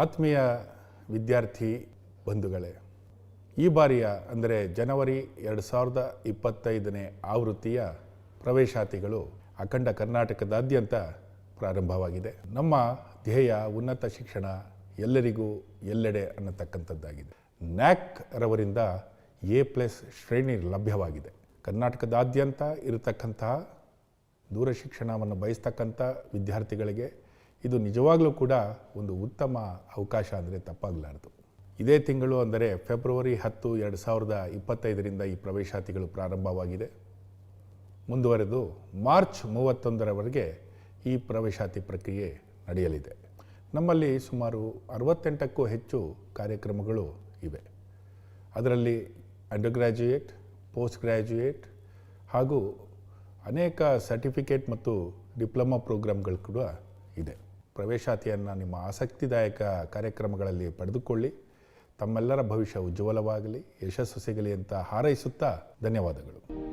ಆತ್ಮೀಯ ವಿದ್ಯಾರ್ಥಿ ಬಂಧುಗಳೇ, ಈ ಬಾರಿಯ ಅಂದರೆ ಜನವರಿ ಎರಡು ಸಾವಿರದ ಇಪ್ಪತ್ತೈದನೇ ಆವೃತ್ತಿಯ ಪ್ರವೇಶಾತಿಗಳು ಅಖಂಡ ಕರ್ನಾಟಕದಾದ್ಯಂತ ಪ್ರಾರಂಭವಾಗಿದೆ. ನಮ್ಮ ಧ್ಯೇಯ ಉನ್ನತ ಶಿಕ್ಷಣ ಎಲ್ಲರಿಗೂ ಎಲ್ಲೆಡೆ ಅನ್ನತಕ್ಕಂಥದ್ದಾಗಿದೆ. ನ್ಯಾಕ್ ರವರಿಂದ ಎ ಪ್ಲಸ್ ಶ್ರೇಣಿ ಲಭ್ಯವಾಗಿದೆ. ಕರ್ನಾಟಕದಾದ್ಯಂತ ಇರತಕ್ಕಂತಹ ದೂರ ಶಿಕ್ಷಣವನ್ನು ಬಯಸ್ತಕ್ಕಂಥ ವಿದ್ಯಾರ್ಥಿಗಳಿಗೆ ಇದು ನಿಜವಾಗಲೂ ಕೂಡ ಒಂದು ಉತ್ತಮ ಅವಕಾಶ ಅಂದರೆ ತಪ್ಪಾಗಲಾರದು. ಇದೇ ತಿಂಗಳು ಅಂದರೆ ಫೆಬ್ರವರಿ ಹತ್ತು ಎರಡು ಸಾವಿರದ ಇಪ್ಪತ್ತೈದರಿಂದ ಈ ಪ್ರವೇಶಾತಿಗಳು ಪ್ರಾರಂಭವಾಗಿದೆ. ಮುಂದುವರೆದು ಮಾರ್ಚ್ ಮೂವತ್ತೊಂದರವರೆಗೆ ಈ ಪ್ರವೇಶಾತಿ ಪ್ರಕ್ರಿಯೆ ನಡೆಯಲಿದೆ. ನಮ್ಮಲ್ಲಿ ಸುಮಾರು ಅರವತ್ತೆಂಟಕ್ಕೂ ಹೆಚ್ಚು ಕಾರ್ಯಕ್ರಮಗಳು ಇವೆ. ಅದರಲ್ಲಿ ಅಂಡರ್ ಗ್ರ್ಯಾಜುಯೇಟ್ ಪೋಸ್ಟ್ ಗ್ರ್ಯಾಜುಯೇಟ್ ಹಾಗೂ ಅನೇಕ ಸರ್ಟಿಫಿಕೇಟ್ ಮತ್ತು ಡಿಪ್ಲೊಮಾ ಪ್ರೋಗ್ರಾಮ್ಗಳು ಕೂಡ ಇದೆ. ಪ್ರವೇಶಾತಿಯನ್ನು ನಿಮ್ಮ ಆಸಕ್ತಿದಾಯಕ ಕಾರ್ಯಕ್ರಮಗಳಲ್ಲಿ ಪಡೆದುಕೊಳ್ಳಿ. ತಮ್ಮೆಲ್ಲರ ಭವಿಷ್ಯ ಉಜ್ವಲವಾಗಲಿ ಯಶಸ್ಸು ಸಿಗಲಿ ಅಂತ ಹಾರೈಸುತ್ತಾ ಧನ್ಯವಾದಗಳು.